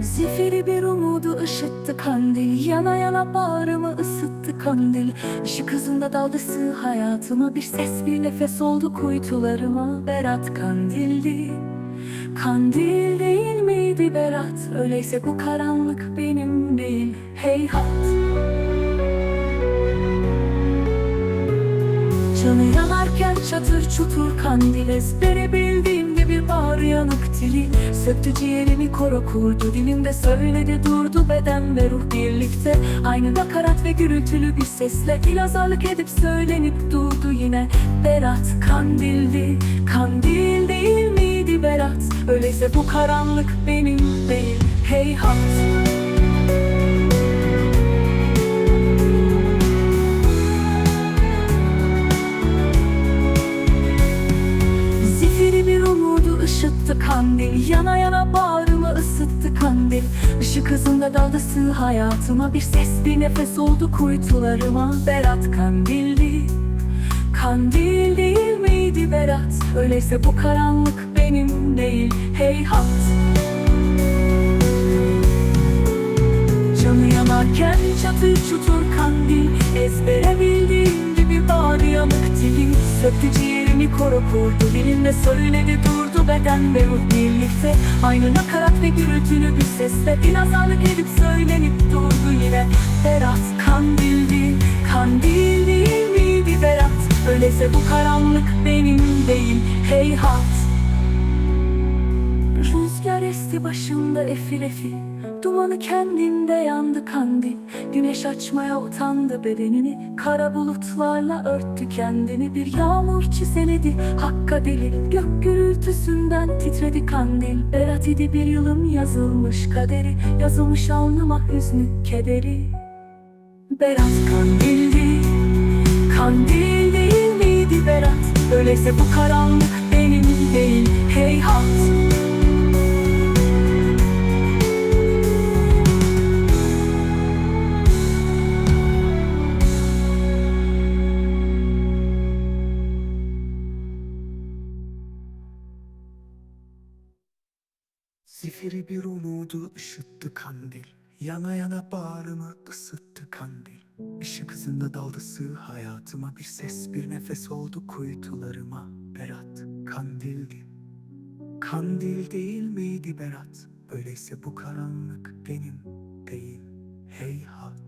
Zifiri bir umudu ışıttı kandil. Yana yana bağrımı ısıttı kandil. Işık hızında dalgası hayatıma. Bir ses bir nefes oldu kuytularıma. Berat kandildi. Kandil değil miydi Berat? Öyleyse bu karanlık benim değil. Heyhat Canı yanarken çatır çutur kandil. Ezbere bildiğim bağır yanık dili Söktü ciğerimi koro kurdu. Dilimde söyledi durdu beden ve ruh birlikte. Aynı nakarat ve gürültülü bir sesle İlazarlık edip söylenip durdu yine. Berat kandildi Kandil değil miydi Berat? Öyleyse bu karanlık benim değil Heyhat kandil. Yana yana bağrımı ısıttı kandil. Işık hızında daldı sığ hayatıma Bir ses bir nefes oldu kuytularıma. Berat kandildi. Kandil değil miydi Berat? Öyleyse bu karanlık benim değil. Heyhat kurdu Dilimle söyledi durdu beden ve ruh birlikte. Aynı nakarat ve gürültülü bir sesle Dinazarlık edip söylenip durdu yine. Berat kandildi Kandil değil miydi Berat? Öyleyse bu karanlık benim değil Heyhat Rüzgar esti başımda efil efil Dumanı kendinde yandı kandil. Güneş açmaya utandı bedenini Kara bulutlarla örttü kendini. Bir yağmur çiseledi hakka delil Gök gürültüsünden titredi kandil. Berat idi bir yılın yazılmış kaderi Yazılmış alnıma hüznü kederi. Berat kandildi Kandil değil miydi Berat? Öyleyse bu karanlık benim değil Heyhat Zifiri bir umudu ışıttı kandil. Yana yana bağrımı ısıttı kandil. Işık hızında daldı sığ hayatıma Bir ses bir nefes oldu kuytularıma. Berat kandildi. Kandil değil miydi Berat? Öyleyse bu karanlık benim değil. Heyhat